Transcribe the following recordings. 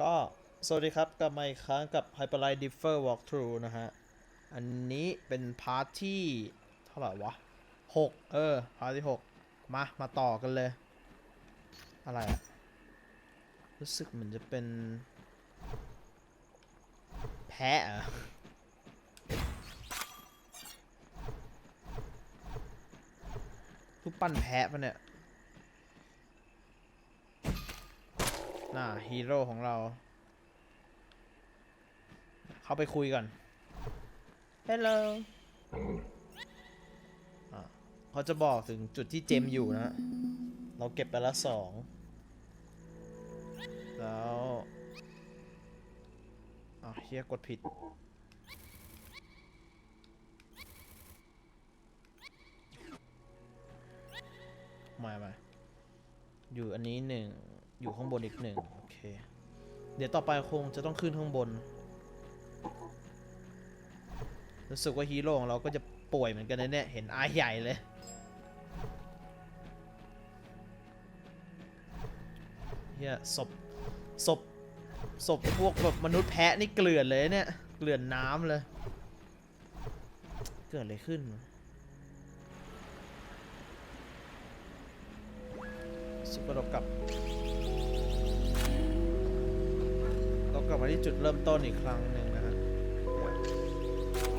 ก็สวัสดีครับกลับมาอีกครั้งกับ Hyperlight Differ Walkthrough นะฮะ อันนี้เป็นพาร์ทที่ เท่าไหร่วะหกเออ พาร์ทที่หกมา มาต่อกันเลย อะไรอะรู้สึกเหมือนจะเป็น แพะเหรอะรูปปั้นแพะปะเนี่ย น่าฮีโร่ของเรา เข้าไปคุยก่อน Hello อะเขาจะบอกถึงจุดที่เจมอยู่นะ เราเก็บไปแล้วสอง แล้วอะเฮียกดผิด มามาอยู่อันนี้หนึ่ง อยู่ข้างบนอีกหนึ่งโอเค เดี๋ยวต่อไปคงจะต้องขึ้นข้างบน รู้สึกว่าฮีโร่ของเราก็จะป่วยเหมือนกันนะเนี่ยเห็นอายใหญ่เลย เฮียศพศพศพพวกแบบมนุษย์แพะนี่เกลื่อนเลยเนี่ย เกลื่อนน้ำเลย เกิดอะไรขึ้น สุกเรากลับ ลับมาที่จุดเริ่มต้นอีกครั้งหนึ่งนะฮะ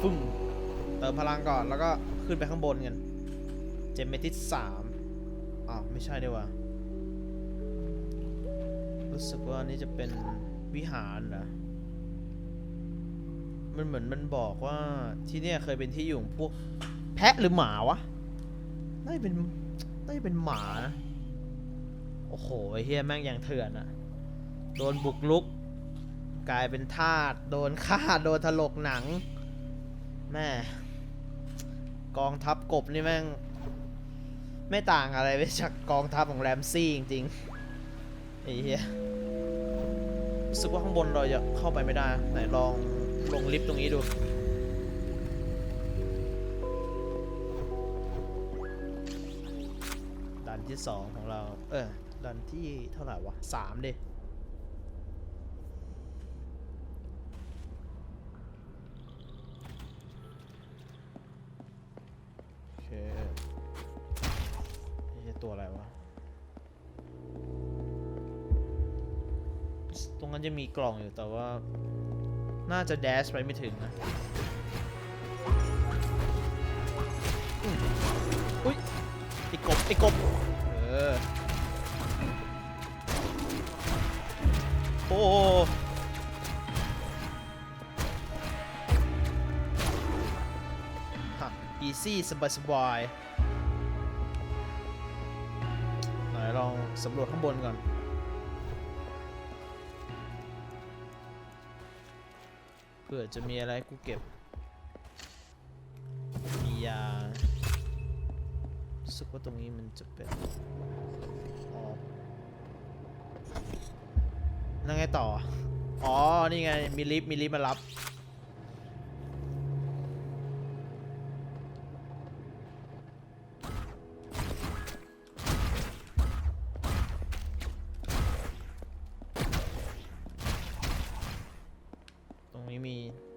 ฟึ่มเติมพลังก่อนแล้วก็ขึ้นไปข้างบนกัน เจมเมทิสสามอ้าวไม่ใช่ดีกว่า รู้สึกว่านี่จะเป็นวิหารเหรอมันเหมือนมันบอกว่าที่เนี่ยเคยเป็นที่อยู่ของพวกแพะหรือหมาวะน่าจะเป็นน่าจะเป็นหมานะ โอ้โหไอ้เฮียแม่งอย่างเถื่อนอะโดนบุกลุก กลายเป็นทาสโดนฆ่าโดนถลกหนัง แม่กองทัพกบนี่แม่ง ไม่ต่างอะไรไปจากกองทัพของแรมซี่จริงๆไอ้เหี้ยรู้สึกว่าข้างบนเราจะเข้าไปไม่ได้ ไหนลองลงลิฟต์ตรงนี้ดูดันที่สองของเรา เออดันที่เท่าไหร่วะสามดิ โอเคนี่ ตัวอะไรวะ ตรงนั้นจะมีกล่องอยู่แต่ว่า น่าจะแดชไปไม่ถึงนะอุ้ยไอ้กบไอ้กบ เออ โอ้ฮะ easy สบายสบาย สำรวจข้างบนก่อนเผื่อจะมีอะไรกูเก็บ มียาสึกว่าตรงนี้มันจะเป็นอ๋อแล้วไงต่อ อ๋อ นี่ไง มีลิฟต์มีลิฟต์มารับ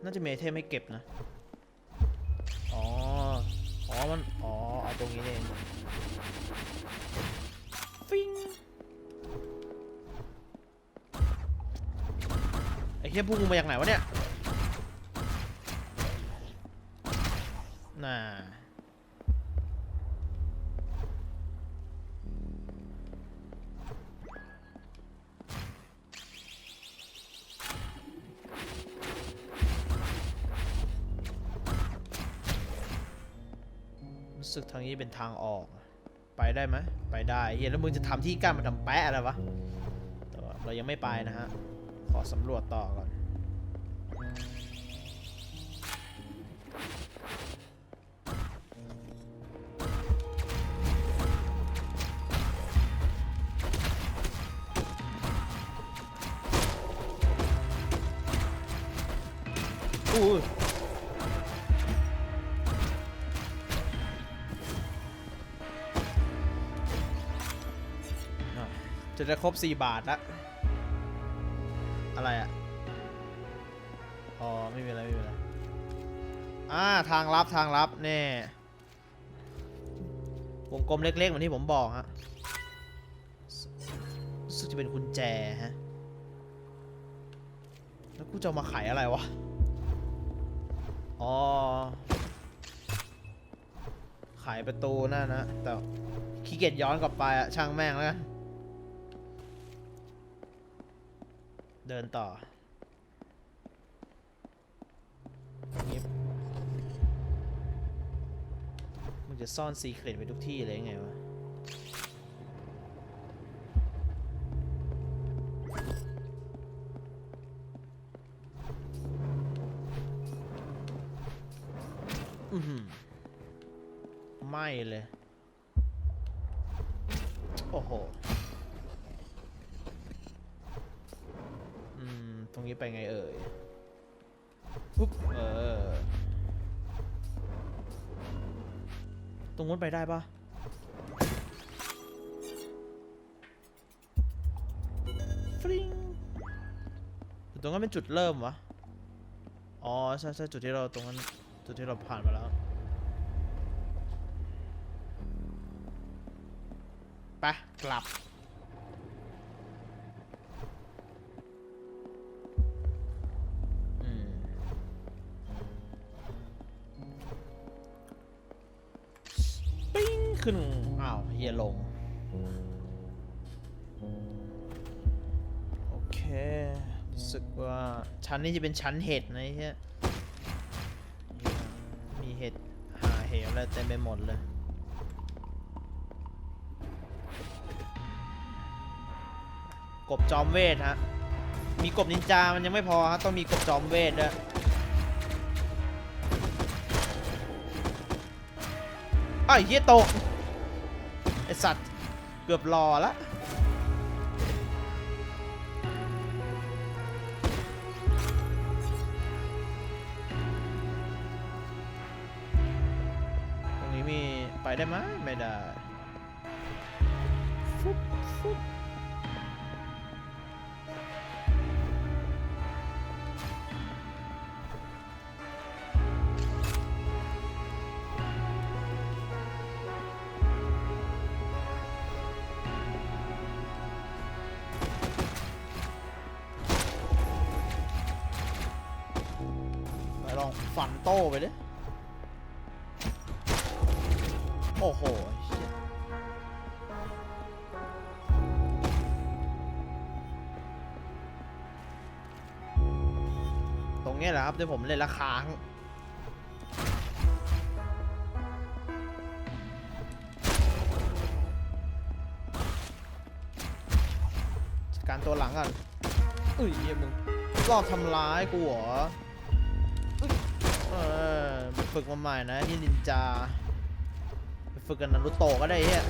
น่าจะมีไอเทมให้เก็บนะ อ๋อ อ๋อ มัน อ๋อเอาตรงนี้เองฟิงไอ้เหี้ยพวกมึงมาจากไหนวะเนี่ย น่า รู้สึกทางนี้เป็นทางออก ไปได้ไหมไปได้เฮียแล้วมึงจะทำที่กั้นมาทำแปะอะไรวะแต่ว่าเรายังไม่ไปนะฮะ ขอสำรวจต่อก่อน อู้ จะครบ 4 บาทละอะไรอะอ๋อ ไม่มีอะไร ไม่มีอะไร อ่า ทางลับ ทางลับแน่วงกลมเล็กๆ เหมือนที่ผมบอกฮะรู้สึกจะเป็นกุญแจฮะ แล้วกูจะเอามาไขอะไรวะ อ๋อไขประตูนั่นนะ แต่ขี้เกียจย้อนกลับไปอะช่างแม่งแล้วกัน เดินต่อมึงจะซ่อนซีเครตไว้ทุกที่เลยยังไงวะไม่เลย โอ้โห ตรงนู้นไปได้ปะฟริงหรือตรงนั้นเป็นจุดเริ่มวะ อ๋อใช่ใช่จุดที่เราตรงนั้นจุดที่เราผ่านมาแล้ว ไป กลับ ขึ้น อ้าวเฮียลง โอเครู้สึกว่าชั้นนี้จะเป็นชั้นเห็ดนะไอ้เฮียมีเห็ดหาเหวอะไรเต็มไปหมดเลยกบจอมเวทฮะ มีกบนินจา มันยังไม่พอฮะ ต้องมีกบจอมเวทด้วยไอ้เฮียตก สัตว์ เกือบรอละตรงนี้มีไปได้ไหมไม่ได้ฟุ๊บฟุ๊บ ฟันโต้ไปดิโอ้โหตรงนี้แหละครับที่ผมเล่นละค้างการตัวหลังก่อนอุ้ยเหี้ยมมึงรอบทำร้ายกูเหรอ ฝึกมาใหม่นะนี่นินจาไปฝึกกันนารุโตะก็ได้เฮีย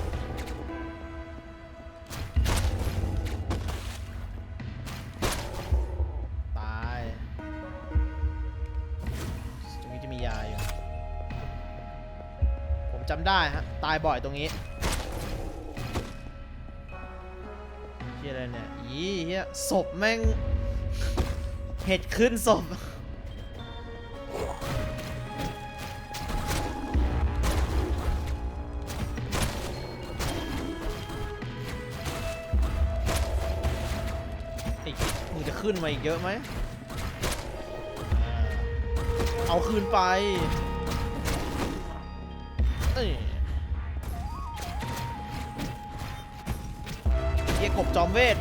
ตายตรงนี้จะมียาอยู่ ผมจำได้ฮะ ตายบ่อยตรงนี้เฮียอะไรเนี่ย อีเฮียศพแม่งเห็ดขึ้นศพ ขึ้นมาอีกเยอะไหม เอาคืนไปเอ้ยเกียกบจอมเวท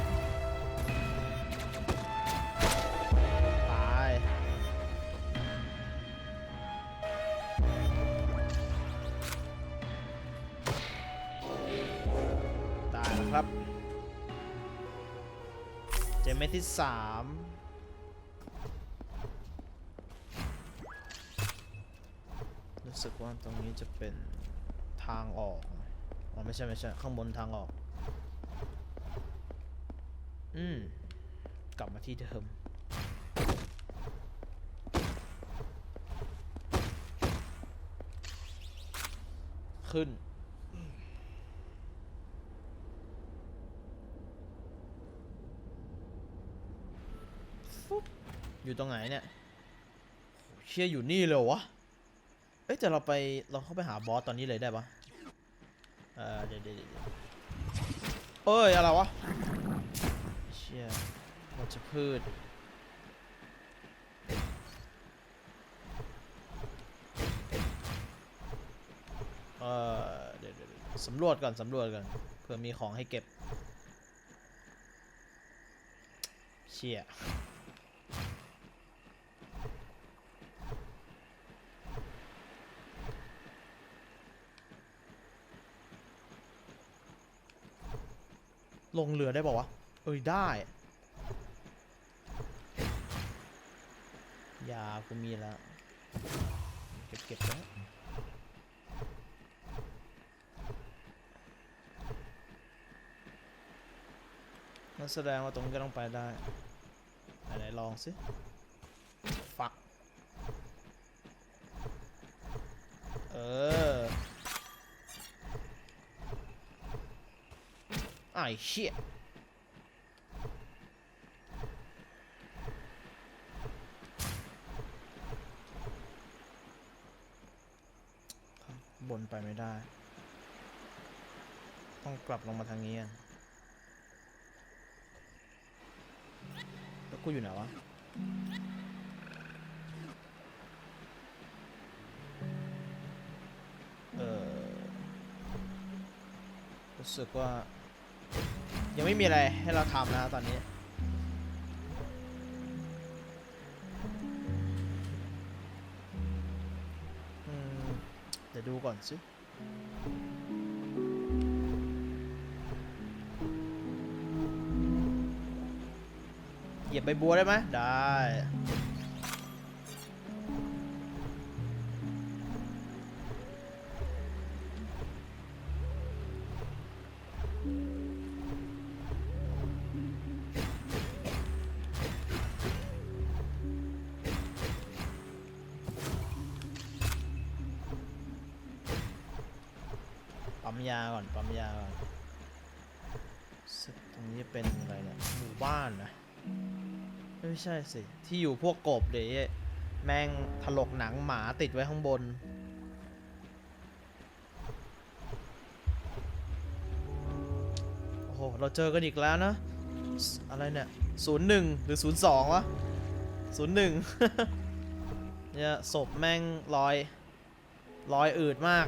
สามรู้สึกว่าตรงนี้จะเป็นทางออกอ๋อไม่ใช่ไม่ใช่ข้างบนทางออก อืม กลับมาที่เดิมขึ้น ท ฟุ๊บ อยู่ตรงไหนเนี่ยเชี่ยอยู่นี่เลยวะเอ้ยแต่เราไปเราเข้าไปหาบอสตอนนี้เลยได้ปะเออเดี๋ยวเดี๋ยวเอ้ยอะไรวะเชี่ยวัชพืชเออเดี๋ยวเดี๋ยวเดี๋ยวสำรวจก่อนสำรวจก่อนเผื่อมีของให้เก็บเชี่ย ลงเรือได้ป่าวะ เอ้ยได้ ยากูมีแล้ว เก็บเก็บแล้วนั่นแสดงว่าตรงนี้ก็ต้องไปได้ ไหนลองสิฟัก เออ ไอ้เชี่ยบนไปไม่ได้ ต้องกลับลงมาทางนี้อะแล้วกูอยู่ไหนวะเออรู้สึกว่า ยังไม่มีอะไรให้เราทำนะตอนนี้ เดี๋ยวดูก่อนสิเหยียบใบบัวได้ไหมได้ มยาก่อนปั๊มยาก่อนตรงนี้เป็นอะไรเนี่ยหมู่บ้านนะไม่ใช่สิ ที่อยู่พวกกบเดี๋ยวแม่งถลกหนังหมาติดไว้ข้างบนโอ้โหเราเจอกันอีกแล้วนะ อะไรเนี่ยศูนย์หนึ่งหรือศูนย์สองวะศูนย์หนึ่งเนี่ยศพแม่งลอยลอยอืดมาก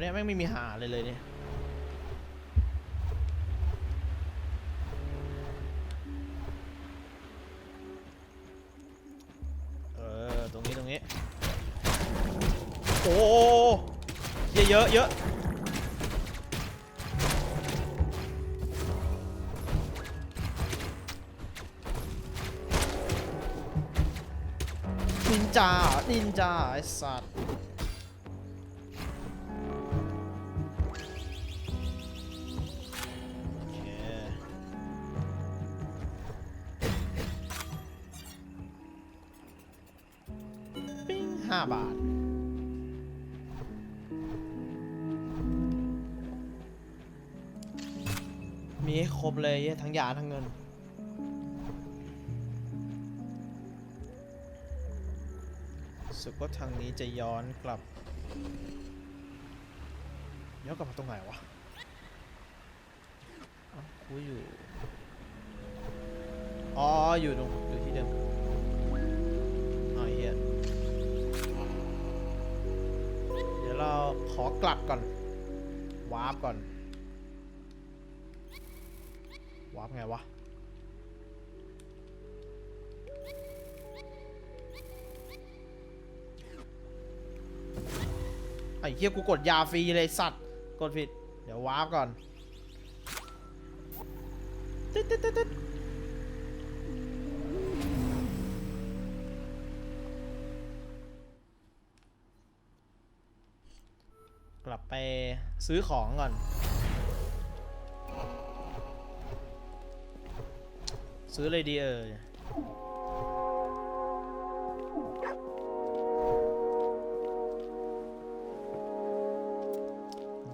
ะเนี่ยแม่งไม่มีหาเลยเลยเนี่ยเออตรงนี้ตรงนี้โอ้เยอะเยอะเยอะนินจานินจาไอสัตว์ 5 บาท มีให้ครบเลยทั้งยาทั้งเงิน สึกว่าทางนี้จะย้อนกลับ ย้อนกลับมาตรงไหนวะกูอยู่ อ๋อ อยู่ตรงอยู่ที่เดิม อกลับก่อน วาร์ปก่อน วาร์ปไงวะ ไอ้เฮียกูกดยาฟรีเลยสัตว์ กดผิด เดี๋ยววาร์ปก่อนตึ๊ดตึ๊ดตึ๊ด กลับไปซื้อของก่อน ซื้ออะไรดีเอ่ย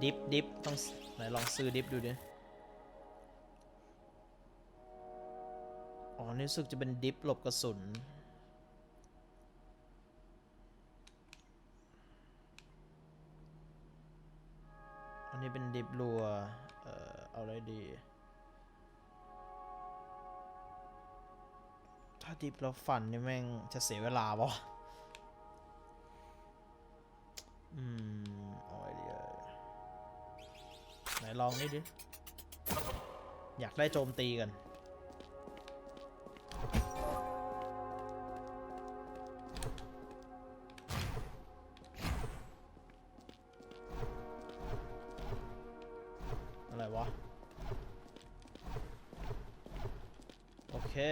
ดิฟดิฟต้องไหนลองซื้อดิฟดูดิ อ๋อนี่รู้สึกจะเป็นดิฟหลบกระสุน นี้เป็นดิฟรัว เอ่อ เอาอะไรดี ถ้าดิฟแล้วฟันนี่แม่งจะเสียเวลาปะวะอืม เอาไอเดียไหนลองนี่ดิ อยากได้โจมตีกัน เค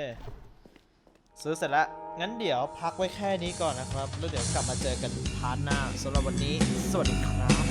ซื้อเสร็จแล้ว งั้นเดี๋ยวพักไว้แค่นี้ก่อนนะครับ แล้วเดี๋ยวกลับมาเจอกันพาร์ทหน้าสำหรับวันนี้ สวัสดีครับ